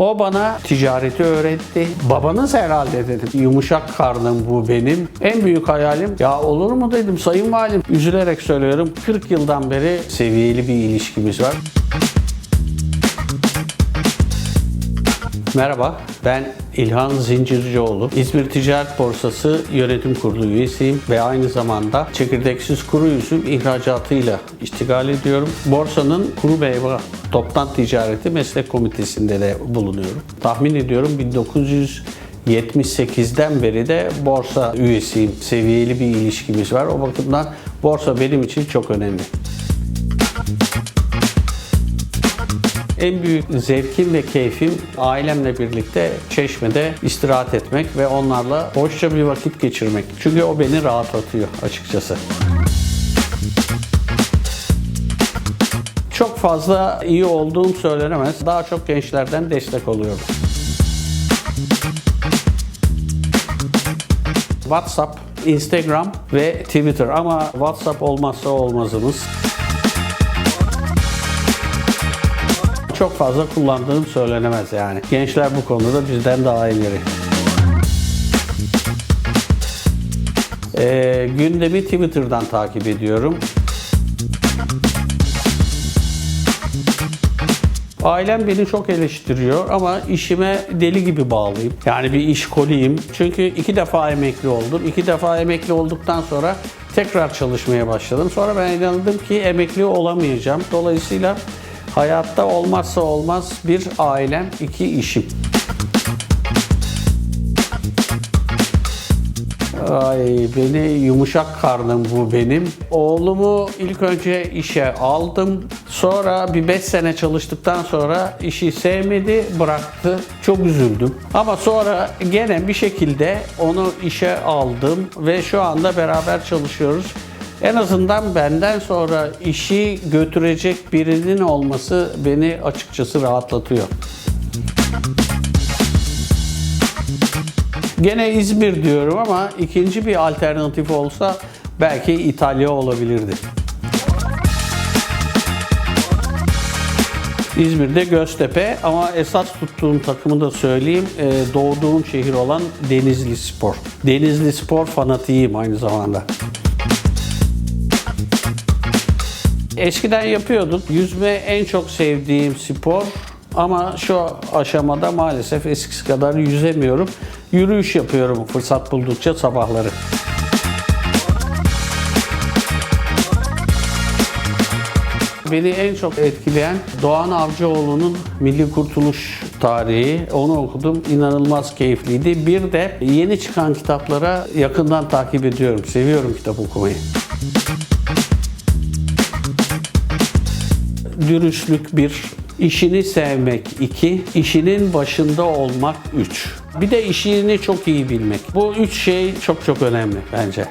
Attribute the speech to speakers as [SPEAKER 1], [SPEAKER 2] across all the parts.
[SPEAKER 1] O bana ticareti öğretti. Babanız herhalde dedim. Yumuşak karnım bu benim. En büyük hayalim ya olur mu dedim sayın valim. Üzülerek söylüyorum 40 yıldan beri seviyeli bir ilişkimiz var. Merhaba, ben İlhan Zincircioğlu. İzmir Ticaret Borsası Yönetim Kurulu üyesiyim ve aynı zamanda çekirdeksiz kuru üzüm ihracatıyla iştigal ediyorum. Borsanın kuru meyve toptan ticareti meslek komitesinde de bulunuyorum. Tahmin ediyorum 1978'den beri de borsa üyesiyim. Seviyeli bir ilişkimiz var. O bakımdan borsa benim için çok önemli. En büyük zevkim ve keyfim ailemle birlikte Çeşme'de istirahat etmek ve onlarla hoşça bir vakit geçirmek. Çünkü o beni rahatlatıyor açıkçası. Çok fazla iyi olduğum söylenemez. Daha çok gençlerden destek oluyorum. WhatsApp, Instagram ve Twitter ama WhatsApp olmazsa olmazımız. Çok fazla kullandığım söylenemez yani. Gençler bu konuda bizden daha ileri. Ee, gündemi Twitter'dan takip ediyorum. Ailem beni çok eleştiriyor ama işime deli gibi bağlıyım. Yani bir iş koliyim. Çünkü iki defa emekli oldum. İki defa emekli olduktan sonra tekrar çalışmaya başladım. Sonra ben inandım ki emekli olamayacağım. Dolayısıyla Hayatta olmazsa olmaz bir ailem, iki işim. Ay beni yumuşak karnım bu benim. Oğlumu ilk önce işe aldım. Sonra bir 5 sene çalıştıktan sonra işi sevmedi, bıraktı. Çok üzüldüm. Ama sonra gene bir şekilde onu işe aldım ve şu anda beraber çalışıyoruz. En azından benden sonra işi götürecek birinin olması beni açıkçası rahatlatıyor. Gene İzmir diyorum ama ikinci bir alternatif olsa belki İtalya olabilirdi. İzmir'de Göztepe ama esas tuttuğum takımı da söyleyeyim. Ee, doğduğum şehir olan Denizli Spor. Denizli Spor fanatiyim aynı zamanda. Eskiden yapıyorduk. Yüzme en çok sevdiğim spor ama şu aşamada maalesef eskisi kadar yüzemiyorum. Yürüyüş yapıyorum fırsat buldukça sabahları. Beni en çok etkileyen Doğan Avcıoğlu'nun Milli Kurtuluş Tarihi. Onu okudum. İnanılmaz keyifliydi. Bir de yeni çıkan kitaplara yakından takip ediyorum. Seviyorum kitap okumayı. Dürüstlük bir, işini sevmek iki, işinin başında olmak üç. Bir de işini çok iyi bilmek. Bu üç şey çok çok önemli bence.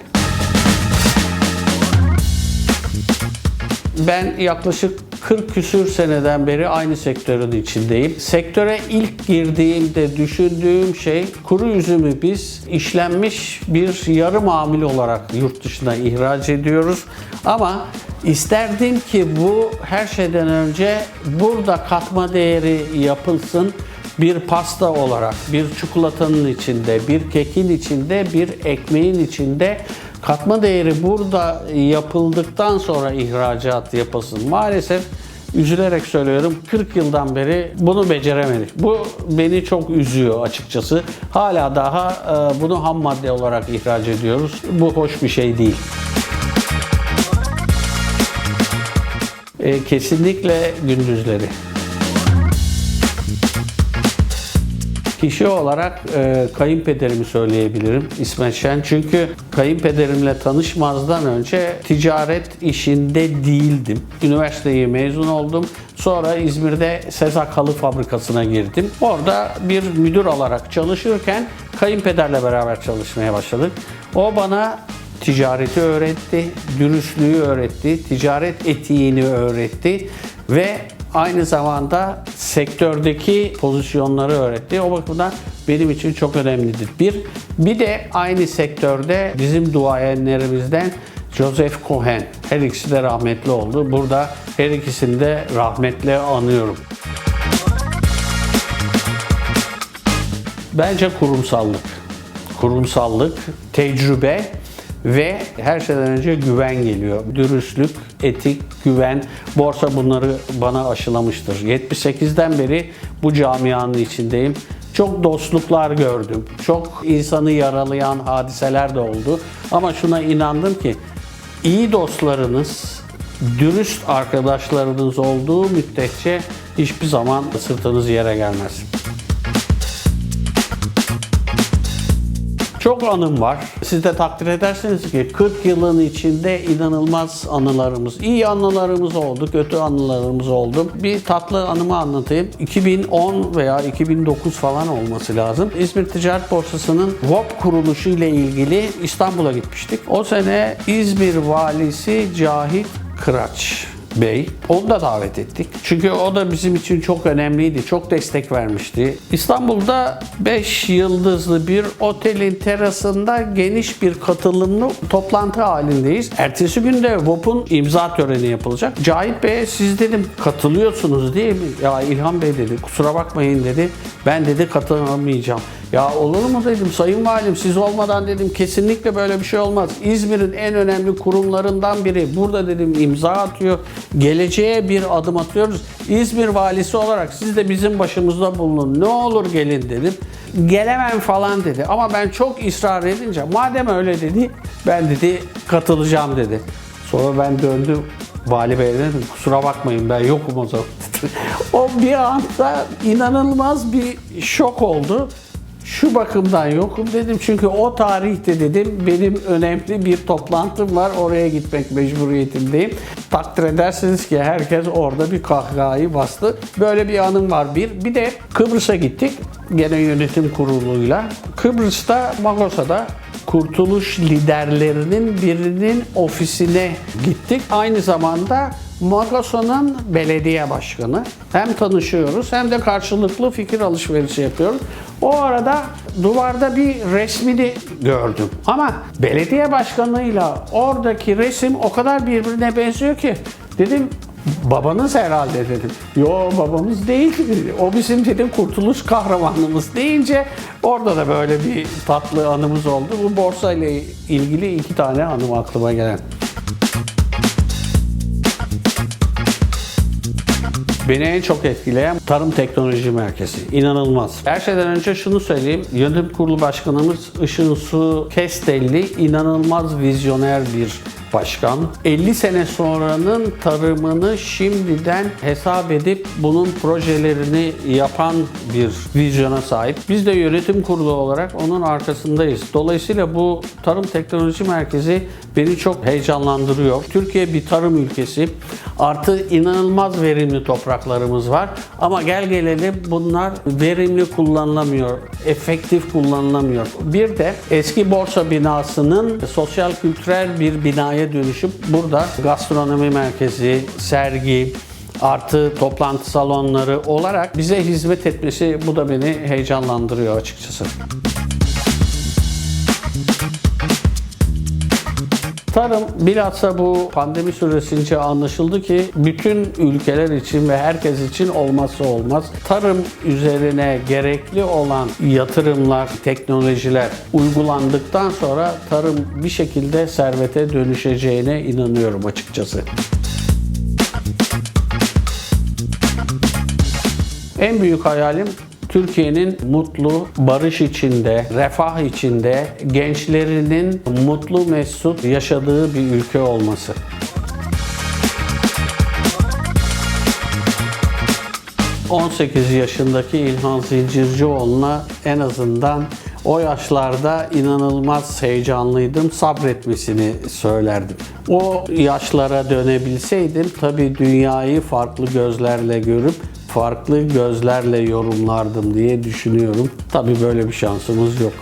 [SPEAKER 1] Ben yaklaşık 40 küsür seneden beri aynı sektörün içindeyim. Sektöre ilk girdiğimde düşündüğüm şey kuru üzümü biz işlenmiş bir yarı mamul olarak yurt dışına ihraç ediyoruz. Ama isterdim ki bu her şeyden önce burada katma değeri yapılsın bir pasta olarak, bir çikolatanın içinde, bir kekin içinde, bir ekmeğin içinde katma değeri burada yapıldıktan sonra ihracat yapılsın. Maalesef üzülerek söylüyorum 40 yıldan beri bunu beceremedik. Bu beni çok üzüyor açıkçası. Hala daha e, bunu ham madde olarak ihraç ediyoruz. Bu hoş bir şey değil. E, kesinlikle gündüzleri. Kişi olarak e, kayınpederimi söyleyebilirim İsmet Şen. Çünkü kayınpederimle tanışmazdan önce ticaret işinde değildim. Üniversiteyi mezun oldum. Sonra İzmir'de Sezak Halı Fabrikası'na girdim. Orada bir müdür olarak çalışırken kayınpederle beraber çalışmaya başladık. O bana ticareti öğretti, dürüstlüğü öğretti, ticaret etiğini öğretti ve aynı zamanda sektördeki pozisyonları öğretti. O bakımdan benim için çok önemlidir. Bir, bir de aynı sektörde bizim duayenlerimizden Joseph Cohen. Her ikisi de rahmetli oldu. Burada her ikisini de rahmetle anıyorum. Bence kurumsallık. Kurumsallık, tecrübe ve her şeyden önce güven geliyor. Dürüstlük, etik, güven, borsa bunları bana aşılamıştır. 78'den beri bu camianın içindeyim. Çok dostluklar gördüm. Çok insanı yaralayan hadiseler de oldu. Ama şuna inandım ki iyi dostlarınız, dürüst arkadaşlarınız olduğu müddetçe hiçbir zaman sırtınız yere gelmez. Çok anım var. Siz de takdir edersiniz ki 40 yılın içinde inanılmaz anılarımız, iyi anılarımız oldu, kötü anılarımız oldu. Bir tatlı anımı anlatayım. 2010 veya 2009 falan olması lazım. İzmir Ticaret Borsası'nın VOP kuruluşu ile ilgili İstanbul'a gitmiştik. O sene İzmir valisi Cahit Kıraç Bey. Onu da davet ettik. Çünkü o da bizim için çok önemliydi. Çok destek vermişti. İstanbul'da 5 yıldızlı bir otelin terasında geniş bir katılımlı toplantı halindeyiz. Ertesi gün de VOP'un imza töreni yapılacak. Cahit Bey'e siz dedim katılıyorsunuz değil mi? Ya İlhan Bey dedi kusura bakmayın dedi. Ben dedi katılamayacağım. Ya olur mu dedim sayın valim siz olmadan dedim kesinlikle böyle bir şey olmaz. İzmir'in en önemli kurumlarından biri. Burada dedim imza atıyor. Geleceğe bir adım atıyoruz. İzmir valisi olarak siz de bizim başımızda bulunun. Ne olur gelin dedim. Gelemem falan dedi. Ama ben çok ısrar edince madem öyle dedi ben dedi katılacağım dedi. Sonra ben döndüm Vali Bey'e dedim kusura bakmayın ben yokum o zaman. o bir anda inanılmaz bir şok oldu. Şu bakımdan yokum dedim çünkü o tarihte dedim benim önemli bir toplantım var oraya gitmek mecburiyetindeyim. Takdir edersiniz ki herkes orada bir kahkahayı bastı. Böyle bir anım var bir. Bir de Kıbrıs'a gittik gene yönetim kuruluyla. Kıbrıs'ta Magosa'da kurtuluş liderlerinin birinin ofisine gittik. Aynı zamanda Magosa'nın belediye başkanı. Hem tanışıyoruz hem de karşılıklı fikir alışverişi yapıyoruz. O arada duvarda bir resmini gördüm. Ama belediye başkanıyla oradaki resim o kadar birbirine benziyor ki dedim Babanız herhalde dedim. Yo babamız değil. O bizim dedim kurtuluş kahramanımız deyince orada da böyle bir tatlı anımız oldu. Bu borsa ile ilgili iki tane anım aklıma gelen. Beni en çok etkileyen Tarım Teknoloji Merkezi. İnanılmaz. Her şeyden önce şunu söyleyeyim. Yönetim Kurulu Başkanımız Işın Su Kestelli inanılmaz vizyoner bir başkan. 50 sene sonranın tarımını şimdiden hesap edip bunun projelerini yapan bir vizyona sahip. Biz de yönetim kurulu olarak onun arkasındayız. Dolayısıyla bu Tarım Teknoloji Merkezi beni çok heyecanlandırıyor. Türkiye bir tarım ülkesi. Artı inanılmaz verimli topraklarımız var. Ama gel gelelim bunlar verimli kullanılamıyor, efektif kullanılamıyor. Bir de eski borsa binasının sosyal kültürel bir binaya dönüşüp burada gastronomi merkezi, sergi, artı toplantı salonları olarak bize hizmet etmesi bu da beni heyecanlandırıyor açıkçası. Tarım bilhassa bu pandemi süresince anlaşıldı ki bütün ülkeler için ve herkes için olmazsa olmaz. Tarım üzerine gerekli olan yatırımlar, teknolojiler uygulandıktan sonra tarım bir şekilde servete dönüşeceğine inanıyorum açıkçası. En büyük hayalim Türkiye'nin mutlu, barış içinde, refah içinde, gençlerinin mutlu mesut yaşadığı bir ülke olması. ...18 yaşındaki İlhan Zincircioğlu'na en azından o yaşlarda inanılmaz heyecanlıydım. Sabretmesini söylerdim. O yaşlara dönebilseydim tabii dünyayı farklı gözlerle görüp farklı gözlerle yorumlardım diye düşünüyorum. Tabii böyle bir şansımız yok.